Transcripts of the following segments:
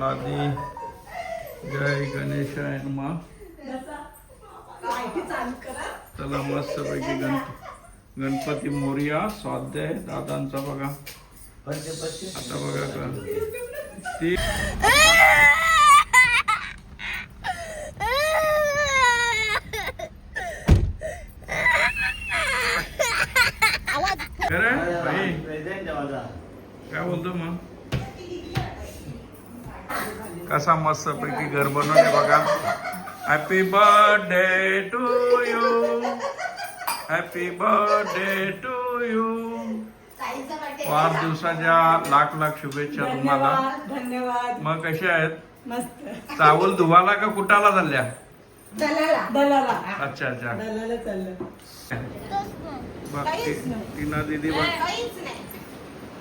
लादी जय गणेशाय नमा. चला मस्त पैकी गण गणपती मोर्या स्वाध्याय दादांचा बघा. आता बघा का ती काय बोलतो मग कसा मस्त पैकी घर बनवले बघा. Happy birthday to you happy birthday to you वाढदिवसाच्या लाख लाख शुभेच्छा तुम्हाला. धन्यवाद मग कशा आहेत? मस्त. चावल धुवाला का कुटाला चालल्या? अच्छा अच्छा. बघ ती- टीना दिदी बघ.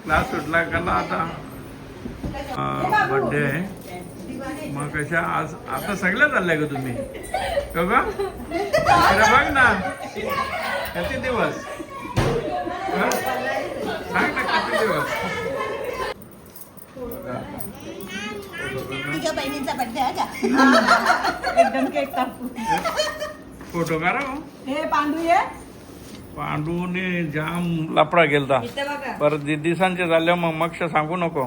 क्लास सुटला का ना आता? बर्थडे आहे. मग कशा आज आता सगळ्या चालल्या का तुम्ही? हो का? इकडे बघ ना. किती दिवस? हा? सांग ना किती दिवस? बघा. एकदम केक फोटो करा हो. हे पांडू ये पांडूने जाम लपडा गेलता बघा. परत दिदिसांचे झाले मग मक्ष सांगू नको.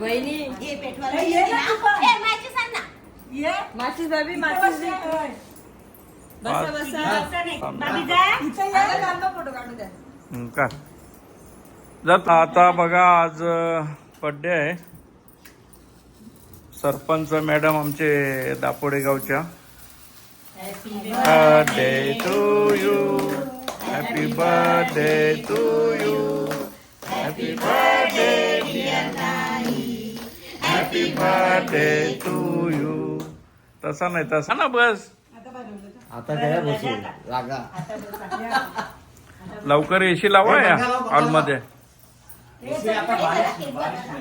वहिनी. ये ना ना. तू पण. ए, माझी सांग ना. ये. बस. बसा बाबी जा. इथे ये. फोटो काढू द्या. हं, का जात आता बघा आज बड्डे आहे. सरपंच मॅडम आमचे दापोडे गावच्या. Birthday to you happy birthday to you happy birthday to you. तसा नाही तसा ना बस. आता काय बसू. लवकर एशी लावा या हॉलमध्ये.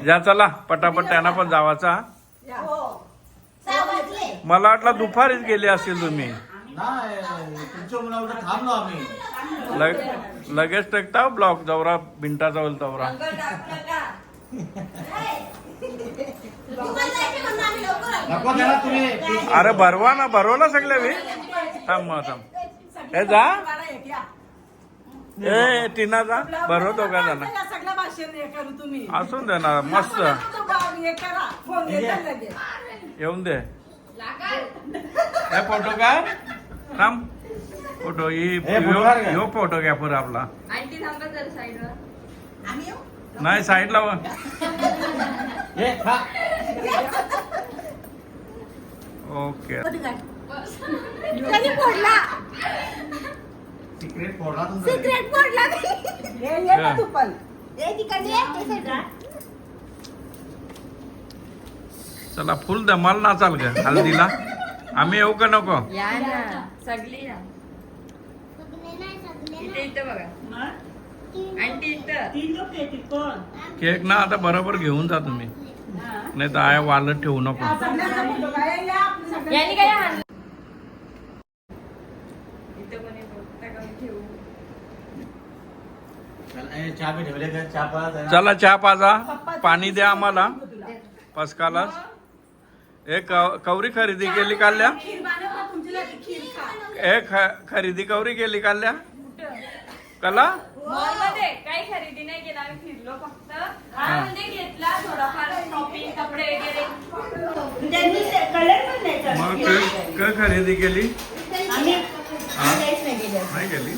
जा चला. पटापट त्यांना पण जावाचा. वाजले. मला वाटलं दुपारीच गेले असतील तुम्ही. लग- लगेच टाकता ब्लॉक दौरा मिनिटाचा होईल दौरा तुम्हाला जायचं म्हणून आम्ही लवकर आलो. नको त्याला तुम्ही. अरे भरवा ना भरवला सगळ्या मी. थांब मग थांब. हे जा. या. ए टीना जा. भरवतो का या सगळ्या भाषेत तुम्ही असून दे ना मस्त. येऊन दे. हे फोटो काय थांब. फोटो ही हे फोटो घ्या पुरा आपला. आंटी थांबा जरा साईडवर आम्ही येऊ? नाही साईडला ओके कधी फोडला. सिक्रेट फोडला तुमचा सिक्रेट फोडला. हे ये ना. तू पण. ए तिकडे ये, ते side ला. चला फुल धमाल नाचाल का हल्दीला आम्ही येऊ का नको? या ना सगळी या. इथे इथं बघा? आंटी इथं. तीन लोक येतील कोण? केक ना आता बरोबर घेऊन जा तुम्ही. नाही तर आया वालत ठेवू नको. यांनी काय चला, हे चहा बी ठेवले का चहा पा जरा. चला चहा पाजा. पाणी द्या आम्हाला. पसकाला एक कवरी खरेदी केली तुमच्यासाठी खीर खा. एक खरेदी कवरी केली काढल्या? कला? मॉलमध्ये काही खरेदी नाही केला आम्ही फिरलो फक्त. म्हणजे घेतला थोडाफार शॉपिंग कपडे वगैरे. त्यांनी कलर पण नाही मग क- क खरेदी केली? आम्ही हा? नाही केली?